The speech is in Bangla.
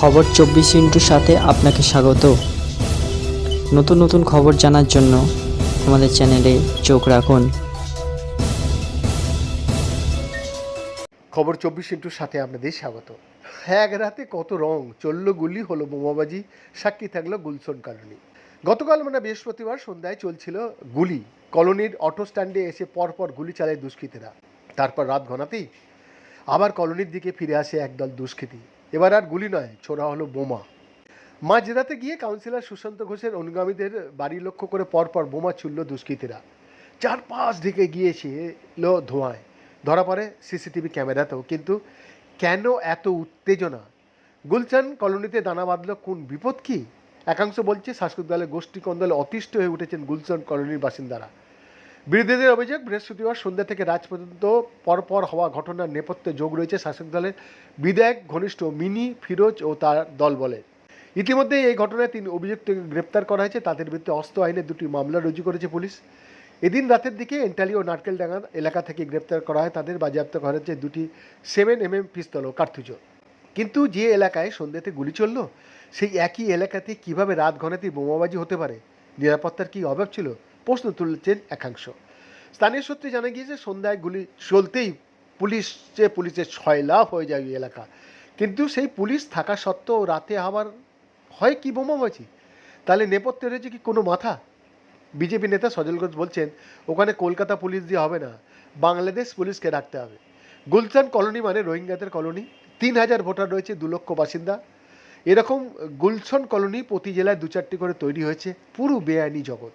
খবর চব্বিশ ইন্টুর সাথে আপনাকে স্বাগত। নতুন নতুন খবর জানার জন্য আমাদের চ্যানেলে চোখ রাখুন। খবর চব্বিশ ইন্টুর সাথে আপনাদের স্বাগত। এক রাতে কত রং? চলল গুলি, হলো বোমাবাজি, সাক্ষী থাকল গুলশন কলোনি। গতকাল মানে বৃহস্পতিবার সন্ধ্যায় চলছিল গুলি। কলোনির অটো স্ট্যান্ডে এসে পরপর গুলি চালায় দুষ্কৃতীরা। তারপর রাত ঘনাতেই আবার কলোনির দিকে ফিরে আসে একদল দুষ্কৃতী। এবার আর গুলি নয়, ছোড়া হলো বোমা। মাঝরাতে গিয়ে কাউন্সিলর সুশান্ত ঘোষের অনুগামীদের বাড়ি লক্ষ্য করে পরপর বোমা ছুড়ল দুষ্কৃতীরা। চারপাশ দিকে গিয়েছিল ধোঁয়ায়। ধরা পড়ে সিসিটিভি ক্যামেরাতেও, কিন্তু কেন এত উত্তেজনা? গুলচান কলোনিতে দানা বাঁধল কোন বিপদ কি? একাংশ বলছে শাসক দলের গোষ্ঠী কন্দলে অতিষ্ঠ হয়ে উঠেছেন গুলশান কলোনির বাসিন্দারা। বিরোধীদের অভিযোগ, বৃহস্পতিবার সন্ধ্যা থেকে রাত পর্যন্ত পরপর হওয়া ঘটনার নেপথ্যে যোগ রয়েছে শাসক দলের বিধায়ক, ঘনিষ্ঠ মিনি ফিরোজ ও তার দল বলে ইতিমধ্যে এই ঘটনায় তিন অভিযুক্তকে গ্রেপ্তার করা হয়েছে। তাদের বিরুদ্ধে অস্ত্র আইনে দুটি মামলা রুজু করেছে পুলিশ। এদিন রাতের দিকে এন্টালি ও নারকেলডাঙ্গা এলাকা থেকে গ্রেপ্তার করা হয়। তাদের বাজেয়াপ্ত করা হয়েছে দুটি সেভেন এম এম পিস্তল ও কার্তুজো। কিন্তু যে এলাকায় সন্ধ্যেতে গুলি চলল, সেই একই এলাকাতে কীভাবে রাত ঘনাতেই বোমাবাজি হতে পারে? নিরাপত্তার কি অভাব ছিল? প্রশ্ন তুলছেন একাংশ। স্থানীয় সূত্রে জানা গিয়েছে, সন্ধ্যায় গুলি চলতেই পুলিশ পুলিশের লাভ হয়ে যায় ওই এলাকা। কিন্তু সেই পুলিশ থাকা সত্ত্বেও রাতে আবার হয় কি বোমা বোমাবাজি তাহলে নেপথ্যে রয়েছে কি কোনো মাথা? বিজেপি নেতা সজল ঘোষ বলছেন, ওখানে কলকাতা পুলিশ দিয়ে হবে না, বাংলাদেশ পুলিশকে ডাকতে হবে। গুলশান কলোনি মানে রোহিঙ্গাদের কলোনি, তিন হাজার ভোটার রয়েছে, দু লক্ষ বাসিন্দা। এরকম গুলশন কলোনি প্রতি জেলায় দু চারটি করে তৈরি হয়েছে, পুরো বেআইনি জগৎ।